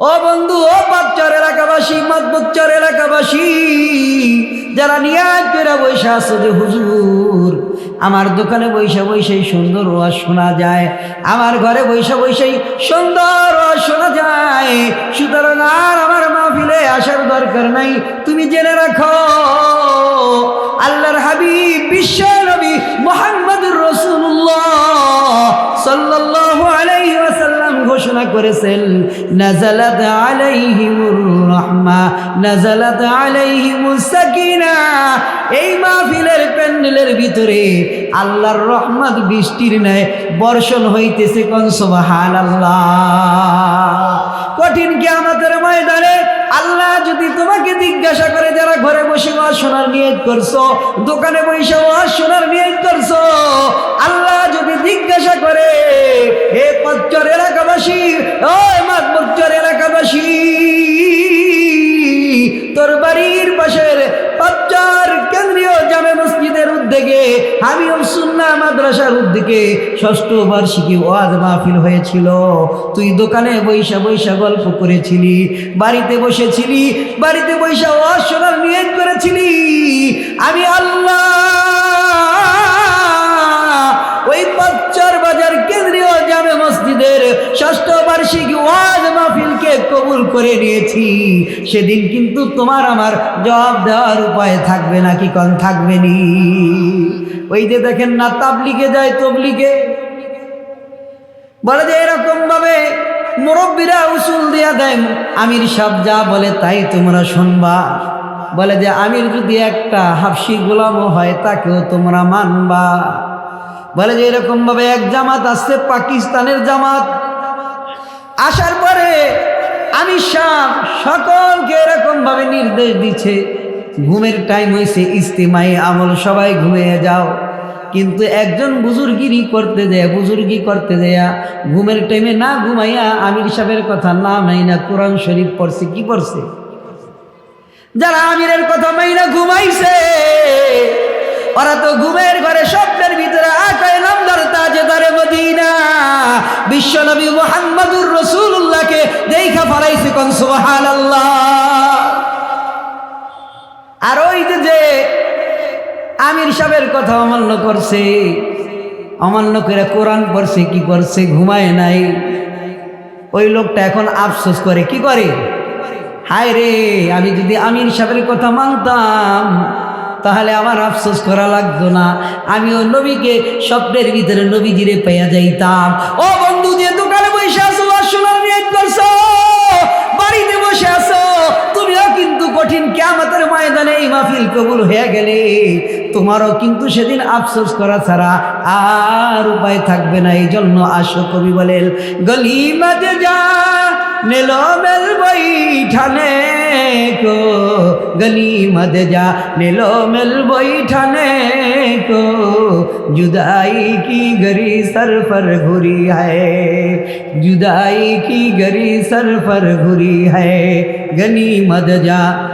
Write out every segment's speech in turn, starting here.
ও বন্ধু, ও বাচ্চার এলাকাবাসী মতবুচ্চার এলাকাবাসী, যারা নিয়াজ করে বৈশা আছো যে, হুজুর, আমার দোকানে বৈশা বৈশাই সুন্দর ওয়াজ শোনা যায়, আমার ঘরে বৈশা বৈশাই সুন্দর ওয়াজ শোনা যায়, সুতরাং আর আমার মাহফিলে আসার দরকার নাই, তুমি জেনে রাখো, আল্লাহর হাবিব বিশ্ব করেছেন, নাজালাত আলাইহিমুর রাহমা, নাজালাত আলাইহিমুস সাকিনা। এই মাহফিলের প্যান্ডেলের ভিতরে আল্লাহর রহমত বৃষ্টির ন্যায় বর্ষণ হইতেছে কোন সুবহানাল্লাহ। কঠিন কিয়ামতের ময়দানে আল্লাহ যদি তোমাকে জিজ্ঞাসা করে যারা ঘরে বসে ওয়াজ শোনার নিয়ত করছ, দোকানে বসে ওয়াজ শোনার নিয়ত করছ, আল্লাহ যদি জিজ্ঞাসা করে, হে পচ্চর এলাকাবাসী ও মাতবচ্চর এলাকাবাসী তোর বাড়ির পাশের পচ্চর কেন্দ্রীয় জামে মসজিদের উদ্যোগে হামিউল সুন্না মাদ্রাসার উদ্যোগে ষষ্ঠ বার্ষিকী ওয়াজ মাহফিল হয়েছিল। তুই দোকানে বৈশা বৈশা গল্প করেছিলি, বাড়িতে বসেছিলি, বাড়িতে বৈশা ওয়াজ শোনার নিয়োগ করেছিলি। আমি আল্লাহ ষষ্ঠ বার্ষিক ওয়াজ মাহফিলকে কবুল করে নিয়েছি। সেদিন কিন্তু তোমার আমার জবাব দেওয়ার উপায় থাকবে না, কি কন থাকবে নি। ওই যে দেখেন না, তাবলিগে যায় তবলিগে। বলে যে এরকম ভাবে মুরব্বীরা উসুল দিয়া দেন, আমির সাহ যা বলে তাই তোমরা শুনবা। বলে যে আমির যদি একটা হাফসি গোলামও হয়, তাকেও তোমরা মানবা। বলে যে এরকম ভাবে এক জামাত আসছে পাকিস্তানের জামাত। আসার পরে আমি শাহ সকলকে এরকম ভাবে নির্দেশ দিচ্ছে। ঘুমের টাইম হয়েছে ইস্তেমাই আমল, সবাই ঘুমিয়ে যাও। কিন্তু একজন বুজুর্গিরি করতে দেয়া, বুজুর্গি করতে দেয়া, ঘুমের টাইমে না ঘুমাইয়া আমির সাহেবের কথা না মাইনা কোরআন শরীফ পড়ছে, কি পড়ছে? যারা আমিরের কথা মাইনা ঘুমাইছে, ওরা তো ঘুমের ঘরে স্বপ্নের ভিতরে আকায় মদিনা বিশ্বনবী মোহাম্মদুর রসুল্লাহকে দেখা ফলাইছে কোন সুবহানাল্লাহ। আর ওই যে আমির সাহেবের কথা অমান্য করছে, অমান্য করে কোরআন পড়ছে, কি করছে, ঘুমায় নাই। ওই লোকটা এখন আফসোস করে, কি করে? হায় রে আমি যদি আমির সাহেবের কথা মানতাম তাহলে আমার আফসোস করা লাগতো না। আমি ওই নবীকে স্বপ্নের ভিতরে নবীজিরে পেয়ে যাইতাম। ও বন্ধু, যে দোকানে বসে আসো আর করছ। বাড়িতে বসে আসো তুমিও কিন্তু কঠিন কেমতের ময়দানে এই মাহফিল কবুল হয়ে গেলে। তোমারও কিন্তু সেদিন আফসোস করা ছাড়া আর উপায় থাকবে না। এই জন্য আসো কবি বলেন গলি মাঝে যা नीलो मिल बैठने को, गली मत जा। नीलो मिल बैठने को, जुदाई की गरी सर पर घुरी है। जुदाई की गरी सर पर घुरी है, गली मत जा।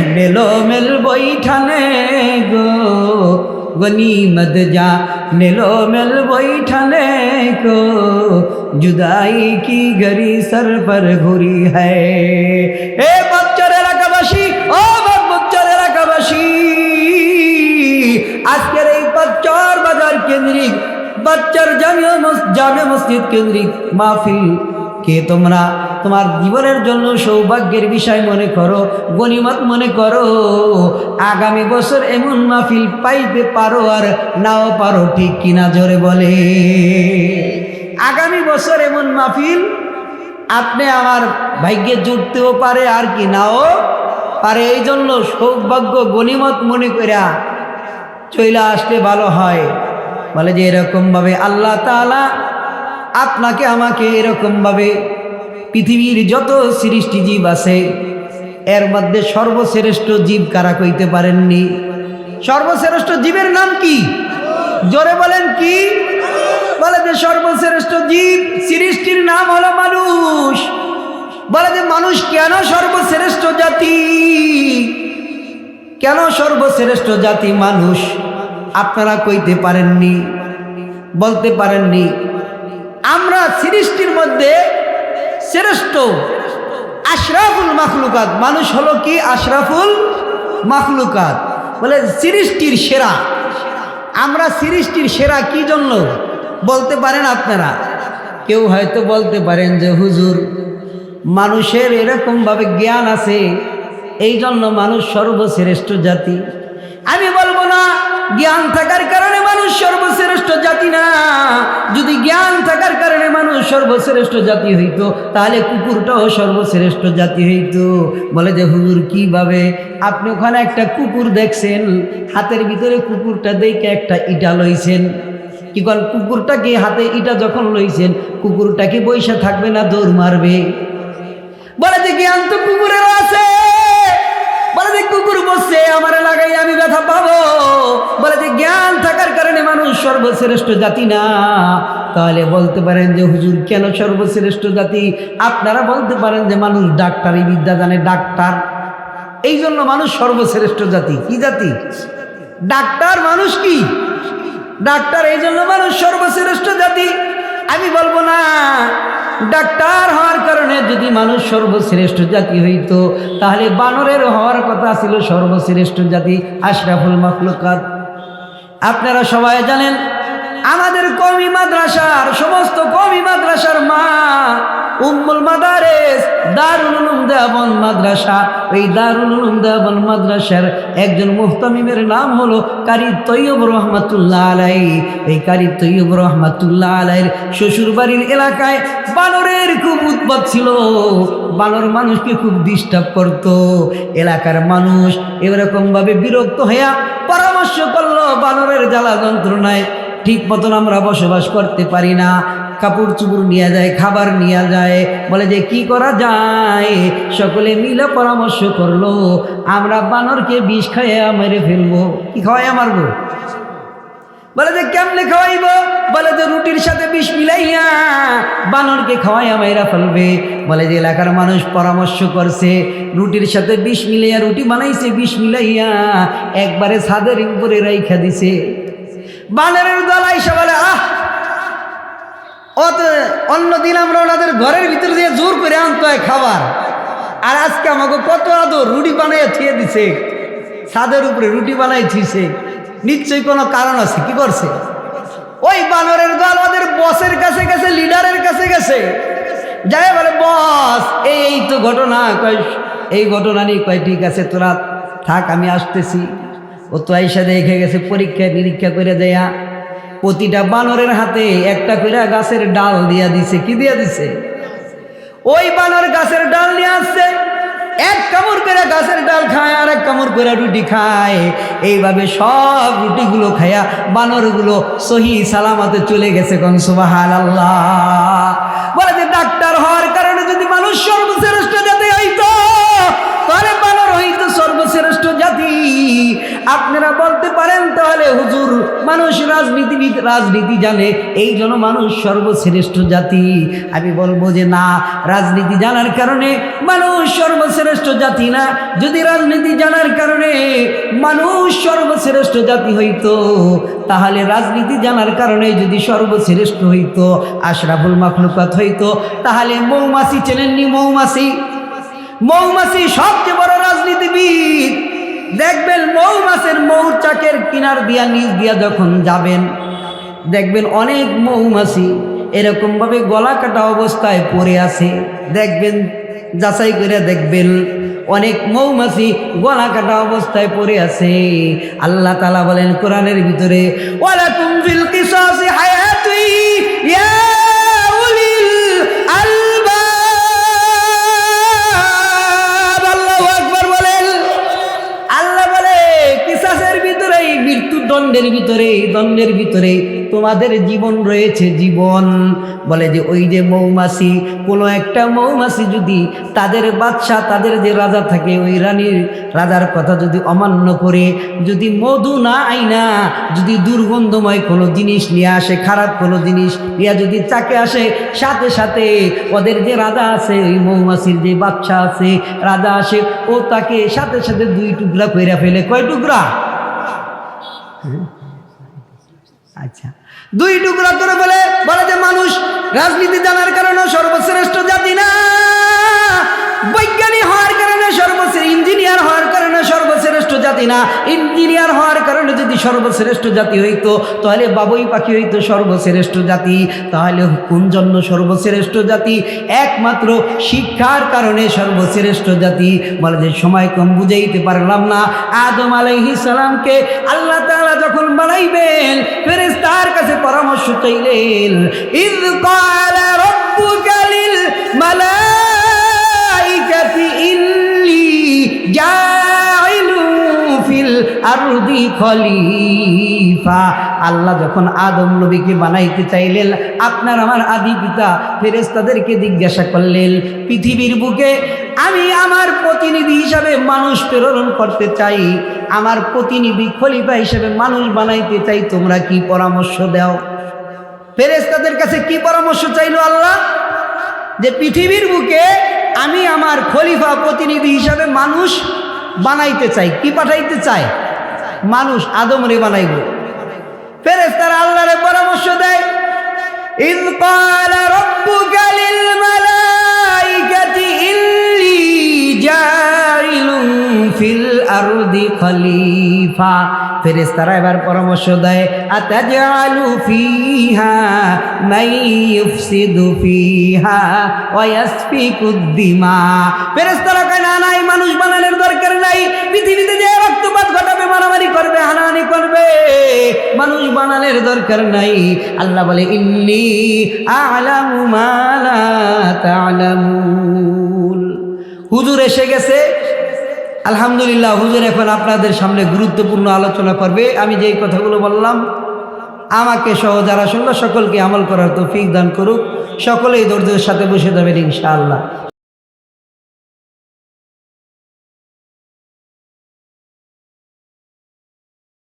नीलो मिल बैठने को গনিমত যা নেলো মেল বৈঠনে কো। জুদাই কি গরি সর পর ঘুরি হে বচ্চর এলাকাবাসী ও বচ্চর এলাকাবাসী আজকের এই বচ্চর বাজার কেন্দ্রিক বচ্চর জামে জামে মসজিদ কেন্দ্রিক মাহফিল কে তোমরা তোমার জীবনের জন্য সৌভাগ্যের বিষয় মনে করো, গণিমত মনে করো। আগামী বছর এমন মাহফিল পাইতে পারো আর নাও পারো ঠিক কিনা জোরে বলে। আগামী বছর এমন মাহফিল আপনি আমার ভাগ্যে জুটতেও পারে আর কি নাও পারে। এই জন্য সৌভাগ্য, গণিমত মনে করিয়া চইলা আসলে ভালো হয়। বলে যে এরকমভাবে আল্লাহ তাআলা আপনাকে আমাকে এরকমভাবে পৃথিবীর যত সৃষ্টি জীব আছে, এর মধ্যে সর্বশ্রেষ্ঠ জীব কারা কইতে পারেননি? সর্বশ্রেষ্ঠ জীবের নাম কি? জোরে বলেন কি? বলে যে সর্বশ্রেষ্ঠ জীব সৃষ্টির নাম হলো মানুষ। বলে যে মানুষ কেন সর্বশ্রেষ্ঠ জাতি? কেন সর্বশ্রেষ্ঠ জাতি মানুষ? আপনারা কইতে পারেননি, বলতে পারেননি। আমরা সৃষ্টির মধ্যে শ্রেষ্ঠ আশরাফুল মাখলুকাত। মানুষ হলো কি? আশরাফুল মাখলুকাত। বলে সৃষ্টির সেরা। আমরা সৃষ্টির সেরা কি জন্য? বলতে পারেন আপনারা। কেউ হয়তো বলতে পারেন যে, হুজুর, মানুষের এরকমভাবে জ্ঞান আছে এই জন্য মানুষ সর্বশ্রেষ্ঠ জাতি। আমি বলব না জ্ঞান থাকার কারণে মানুষ সর্বশ্রেষ্ঠ জাতি না। যদি জ্ঞান থাকার কারণে মানুষ সর্বশ্রেষ্ঠ জাতি হইতো, তাহলে কুকুরটাও সর্বশ্রেষ্ঠ জাতি হইতো। বলে যে, হুজুর, কীভাবে? আপনি ওখানে একটা কুকুর দেখছেন, হাতের ভিতরে কুকুরটা দেখে একটা ইটা লইছেন। কি কন, কুকুরটাকে হাতে ইটা যখন লইছেন কুকুরটাকে বৈশা থাকবে না দৌড় মারবে? বলে যে, জ্ঞান তো যে কুকুর বসছে আমার লাগাই আমি ব্যথা পাবো। বলে যে, জ্ঞান থাকার কারণে মানুষ সর্বশ্রেষ্ঠ জাতি না। তাহলে বলতে পারেন যে, হুজুর, কেন সর্বশ্রেষ্ঠ জাতি? আপনারা বলতে পারেন যে, মানুষ ডাক্তারি বিদ্যা জানে, ডাক্তার। এই জন্য মানুষ সর্বশ্রেষ্ঠ জাতি। কি জাতি? ডাক্তার মানুষ কি? ডাক্তার, এই জন্য মানুষ সর্বশ্রেষ্ঠ জাতি। আমি বলব না ডাক্তার হওয়ার কারণে যদি মানুষ সর্বশ্রেষ্ঠ জাতি হইত, তাহলে বানরের হওয়ার কথা ছিল সর্বশ্রেষ্ঠ জাতি আশরাফুল মখলুকাত। আপনারা সবাই জানেন, আমাদের কমি মাদ্রাসার, সমস্ত কমি মাদ্রাসার মা উম্মুল মাদারেস, দারুল উলুম দেওবন মাদ্রাসা। এই দারুল উলুম দেওবন মাদ্রাসার একজন মুহতামিমের নাম হলো কারি তৈয়ব রহমাতুল্লাহ আলাই এই কারি তৈয়ব রহমাতুল্লাহ আলাইয়ের শ্বশুর বাড়ির এলাকায় বানরের খুব উৎপাত ছিল। বানর মানুষকে খুব ডিস্টার্ব করত। এলাকার মানুষ এরকমভাবে বিরক্ত হইয়া পরামর্শ করল বানরের জ্বালা যন্ত্রণায়। ঠিক মতন আমরা বসবাস করতে পারি না। কাপড় চুপড় নিয়ে যায়, খাবার নিয়ে যায়, বলে যে কি করা যায়? সকলে মিলে পরামর্শ করল, আমরা বানরকে বিষ খাইয়া মেরে ফেলব। কি খাওয়াইয়া মারবো বলে যে কেমনে খাওয়াইব? বলে যে রুটির সাথে বিষ মিলাইয়া বানরকে খাওয়াইয়া মেয়েরা ফেলবে। বলে যে এলাকার মানুষ পরামর্শ করছে, রুটির সাথে বিষ মিলাইয়া, রুটি বানাইছে, বিষ মিলাইয়া একবারে ছাদের উপরে রাইখা দিছে। বানরের দল আইসা বলে, আহ অত অন্যদিন আমরা ওনাদের ঘরের ভিতরে দিয়ে জোর করে আনতে হয় খাবার। আর আজকে আমাকে কত আদর, রুটি বানাইয়া থিয়ে দিছে। ছাদের উপরে রুটি বানাই থিয়েছে নিশ্চয়ই কোনো কারণ আছে, কি করছে? ওই বানরের দল ওদের বসের কাছে গেছে, লিডারের কাছে গেছে। যাই বলে, বস, এই তো ঘটনা, কয়, এই ঘটনা নিয়ে কয়, ঠিক আছে, তোরা থাক, আমি আসতেছি। ও তো আইসা দেখে গেছে পরীক্ষা নিরীক্ষা করে দেয়া। প্রতিটা বানরের হাতে একটা করে গাছের ডাল দিয়া দিছে। কি দিয়া দিছে? ওই বানর গাছের ডাল নিয়ে আসছে, এক কামড় করে গাছের ডাল খায় আর এক কামড় করে রুটি খায়। এইভাবে সব রুটিগুলো খায়া বানরগুলো সহি সালামাতে চলে গেছে কন সুবাহান আল্লাহ বলে যে ডাক্তার হওয়ার কারণে যদি মানুষ সর্বশ্রেষ্ঠ জাতি হইতো, তাহলে বানর হইতো সর্বশ্রেষ্ঠ জাতি। আপনারা বলতে পারেন তাহলে হুজুর, মানুষ রাজনীতিবিদ রাজনীতি জানে, এই জন্য মানুষ সর্বশ্রেষ্ঠ জাতি। আমি বলব যে না, রাজনীতি জানার কারণে মানুষ সর্বশ্রেষ্ঠ জাতি না, যদি রাজনীতি জানার কারণে মানুষ সর্বশ্রেষ্ঠ জাতি হইতো, তাহলে রাজনীতি জানার কারণে যদি সর্বশ্রেষ্ঠ হইতো, আশরাফুল মাখলুকাত হইতো, তাহলে মৌমাছি চেনেননি মৌমাছি? মৌমাছি সবচেয়ে বড় রাজনীতিবিদ দেখবেন মৌমাছের মৌচাকের কিনার দিয়া নিচ দিয়া যখন যাবেন, দেখবেন অনেক মৌমাছি এরকমভাবে গলা কাটা অবস্থায় পড়ে আছে। দেখবেন, যাচাই করে দেখবেন অনেক মৌমাছি গলা কাটা অবস্থায় পড়ে আছে। আল্লাহ তালা বলেন, কোরআনের ভিতরে তুমফিল কিসাসি হায়াতুই ইয়া দণ্ডের ভিতরে এই দণ্ডের ভিতরে তোমাদের জীবন রয়েছে জীবন। বলে যে ওই যে মৌমাছি, কোনো একটা মৌমাছি যদি তাদের বাদশা তাদের যে রাজা থাকে, ওই রানীর রাজার কথা যদি অমান্য করে, যদি মধু না আইনা, যদি দুর্গন্ধময় কোনো জিনিস নিয়ে আসে, খারাপ কোনো জিনিস নিয়ে যদি চাকে আসে, সাথে সাথে ওদের যে রাজা আছে, ওই মৌমাছির যে বাচ্চা আছে, রাজা আসে, ও তাকে সাথে সাথে দুই টুকরা কইরা ফেলে। কয় টুকরা? আচ্ছা। দুই টুকরা করে বলে বলে যে মানুষ রাজনীতি জানার কারণে সর্বশ্রেষ্ঠ জাতি না। সর্বশ্রেষ্ঠ জাতি হইতো, তাহলে বাবুই পাখি হইতো সর্বশ্রেষ্ঠ জাতি। তাহলে কোন জন্য সর্বশ্রেষ্ঠ জাতি? একমাত্র শিক্ষার কারণে সর্বশ্রেষ্ঠ জাতি। বলে যে সময় কম বুঝাইতে পারলাম না। আদম আলাইহিস সালামকে আল্লাহ তাআলা যখন বানাইবেন, ফেরেশতার কাছে পরামর্শ চাইলেন ইয ক্বালা রাব্বুকা লিল মালাইকাতি ইন্নী ফিল আরদি খলিফা। আল্লাহ যখন আদম নবীকে বানাইতে চাইলেন, আপনার আমার আদি পিতা ফেরেশতাদেরকে জিজ্ঞাসা করলেন, পৃথিবীর বুকে আমি আমার প্রতিনিধি হিসাবে মানুষ প্রেরণ করতে চাই, আমার প্রতিনিধি খলিফা হিসাবে মানুষ বানাইতে চাই, তোমরা কি পরামর্শ দাও? ফেরেশতাদের কাছে কি পরামর্শ চাইলো আল্লাহ? যে পৃথিবীর বুকে আমি আমার খলিফা প্রতিনিধি হিসাবে মানুষ বানাইতে চাই, কি পাঠাইতে চাই? মানুষ আদমরে বানাইব। ফেরেস তারা আল্লাহরে পরামর্শ দেয় ইন মালা ফিল আরদি খলিফা। ফেরেস্তারা এবার পরামর্শ দেয় আতাজালু ফিহা মাই ইফসিদু ফিহা ওয়া ইয়াসফিকু দিমা। ফেরেস্তারা কেন নাই মানুষ বানানোর দরকার নাই। পৃথিবীতে যে রক্তপাত ঘটাবে, মারামারি করবে, হানাহানি করবে, মানুষ বানানোর দরকার নাই। আল্লাহ বলে, ইন্নি আলামু মা লা তাআলামুন। হুজুর এসে গেছে আলহামদুলিল্লাহ, হুজুর এখন আপনাদের সামনে গুরুত্বপূর্ণ আলোচনা করবে। আমি যেই কথাগুলো বললাম, আমাকে সহ যারা শুনলো সকলকে আমল করার তৌফিক দান করুক, সকলেই ধৈর্যের সাথে বসে যাবেন ইনশাআল্লাহ।